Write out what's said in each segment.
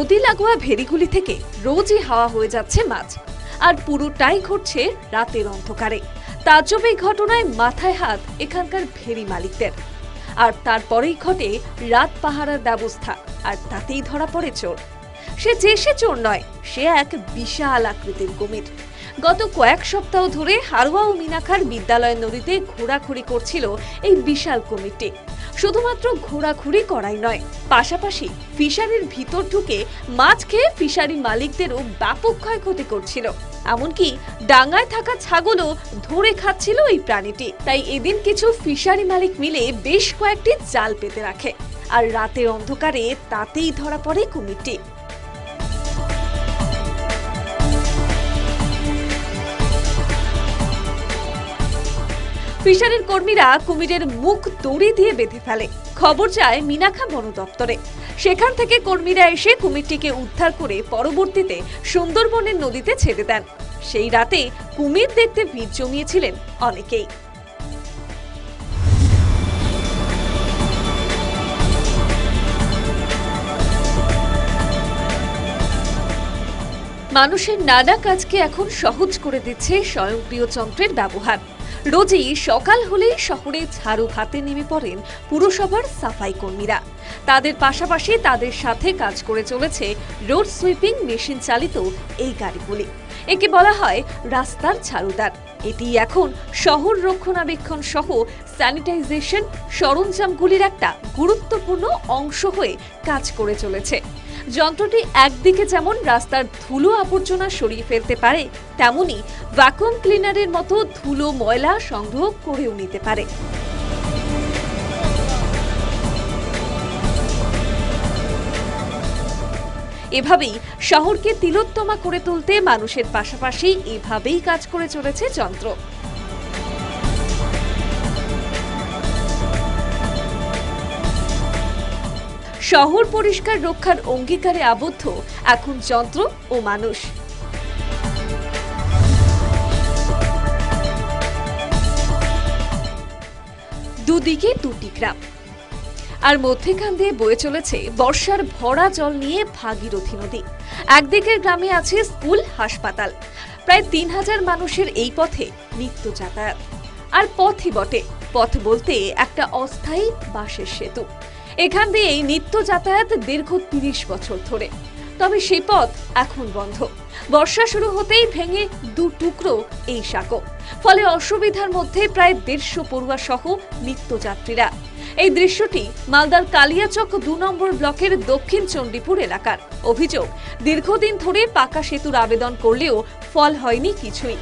নদী লাগোয়া ভেরিগুলি থেকে রোজই হাওয়া হয়ে যাচ্ছে মাছ। আর পুরোটাই ঘটছে রাতের অন্ধকারে। তাজ্জব এই ঘটনায় মাথায় হাত এখানকার ভেরি মালিকদের। আর তারপরেই ঘটে রাত পাহারার ব্যবস্থা, আর তাতেই ধরা পড়ে চোর। সে যে সে চোর নয়, সে এক বিশাল আকৃতির কুমির। গত কয়েক সপ্তাহ ধরে হারোয়া ও মিনাখার বিদ্যালয় নদীতে ঘোরাঘুরি করছিল এই বিশাল কমিটি। শুধুমাত্র ঘোরাঘুরি করাই নয়, পাশাপাশি ফিশারির ভিতর ঢুকে মাছ খেয়ে ফিশারি মালিকদেরও ব্যাপক ক্ষয়ক্ষতি করছিল। এমনকি ডাঙায় থাকা ছাগলও ধরে খাচ্ছিল এই প্রাণীটি। তাই এদিন কিছু ফিশারি মালিক মিলে বেশ কয়েকটি জাল পেতে রাখে। আর রাতের অন্ধকারে তাতেই ধরা পড়ে কুমিরটি ফিশারির কর্মীরা কুমিরের মুখ দড়ি দিয়ে বেঁধে ফেলে। খবর যায় মিনাখা বন দপ্তরে। সেখান থেকে কর্মীরা এসে কুমিরটিকে উদ্ধার করে পরবর্তীতে সুন্দরবনের নদীতে ছেড়ে দেন। সেই রাতে কুমির দেখতে ভিড় জমিয়েছিলেন অনেকেই। মানুষের নানা কাজকে এখন সহজ করে দিচ্ছে স্বয়ংক্রিয় যন্ত্রের ব্যবহার। রোজই সকাল হলেই শহরে ঝাড়ু হাতে নেমে পড়েন পুরসভার সাফাই কর্মীরা। তাদের পাশাপাশি তাদের সাথে কাজ করে চলেছে রোড সুইপিং মেশিন চালিত এই গাড়িগুলি। একে বলা হয় রাস্তার ঝাড়ুদার। এটি এখন শহর রক্ষণাবেক্ষণ সহ স্যানিটাইজেশন সরঞ্জামগুলির একটা গুরুত্বপূর্ণ অংশ হয়ে কাজ করে চলেছে। যন্ত্রটি একদিকে যেমন রাস্তার ধুলো আবর্জনা সরিয়ে ফেলতে পারে, তেমনি ভ্যাকুয়াম ক্লিনারের মতো ধুলো ময়লা সংগ্রহ করেও নিতে পারে। এভাবেই শহরকে তিলোত্তমা করে তুলতে মানুষের পাশাপাশি এভাবেই কাজ করে চলেছে যন্ত্র। শহর পরিষ্কার রক্ষার অঙ্গীকারে আবদ্ধ এখন যন্ত্র ও মানুষ। দুদিকে দুটি গ্রাম। আর মধ্যেখান দিয়ে বয়ে চলেছে বর্ষার ভরা জল নিয়ে ভাগীরথী নদী। একদিকের গ্রামে আছে স্কুল, হাসপাতাল। প্রায় তিন হাজার মানুষের এই পথে নিত্য যাতায়াত। আর পথই বটে। পথ বলতে একটা অস্থায়ী বাঁশের সেতু। এখান দিয়েই নিত্য যাতায়াত দীর্ঘ তিরিশ বছর ধরে। তবে সে পথ এখন বন্ধ। বর্ষা শুরু হতেই ভেঙে দু টুকরো এই সাঁকো। ফলে অসুবিধার মধ্যে প্রায় দেড়শো পড়ুয়া সহ নিত্যযাত্রীরা এই দৃশ্যটি মালদার কালিয়াচক দু নম্বর ব্লকের দক্ষিণ চণ্ডীপুর এলাকার। অভিযোগ, দীর্ঘদিন ধরে পাকা সেতুর আবেদন করলেও ফল হয়নি কিছুই।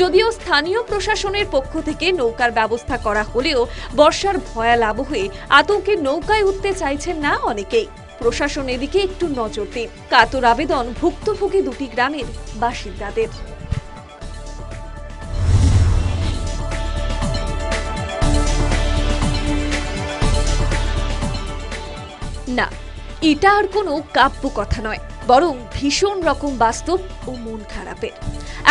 যদিও স্থানীয় প্রশাসনের পক্ষ থেকে নৌকার ব্যবস্থা করা হলেও বর্ষার ভয়াল আবহে আতঙ্কে নৌকায় উঠতে চাইছেন না অনেকেই। প্রশাসন এদিকে একটু নজর দিন। কাতর আবেদন ভুক্তভোগী দুটি গ্রামের বাসিন্দাদের। না এটা আর কোনো কাব্য কথা নয়, বরং ভীষণ রকম বাস্তব ও মন খারাপের।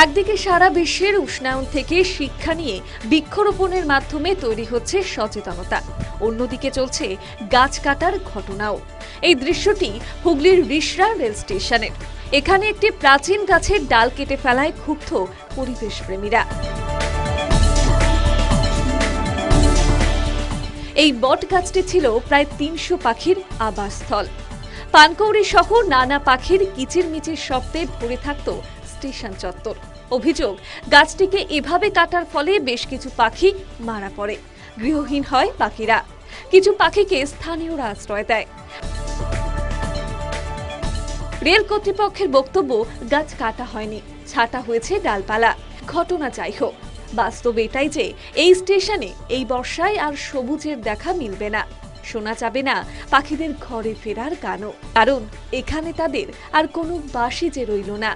একদিকে সারা বিশ্বের উষ্ণায়ন থেকে শিক্ষা নিয়ে বৃক্ষরোপণের মাধ্যমে তৈরি হচ্ছে সচেতনতা, অন্যদিকে চলছে গাছ কাটার ঘটনাও। এই দৃশ্যটি হুগলির রিসরা রেল স্টেশনের। এখানে একটি প্রাচীন গাছের ডাল কেটে ফেলায় ক্ষুব্ধ পরিবেশ প্রেমীরা এই বট গাছটি ছিল প্রায় তিনশো পাখির আবাসস্থল। পানকৌড়ি সহ নানা পাখির কিচিরমিচির শব্দে ভরে থাকত স্টেশন চত্বর। অভিযোগ, গাছটিকে এভাবে কাটার ফলে বেশ কিছু পাখি মারা পড়ে। গৃহহীন হয় পাখিরা। কিছু পাখিকে স্থানীয়রা আশ্রয় দেয়। রেল কর্তৃপক্ষের বক্তব্য, গাছ কাটা হয়নি, ছাটা হয়েছে ডালপালা। ঘটনা যাই হোক, বাস্তব এটাই যে এই স্টেশনে এই বর্ষায় আর সবুজের দেখা মিলবে না। শোনা যাবে না পাখিদের ঘরে ফেরার গানও কারণ এখানে তাদের আর কোনো বাসি যে রইল না।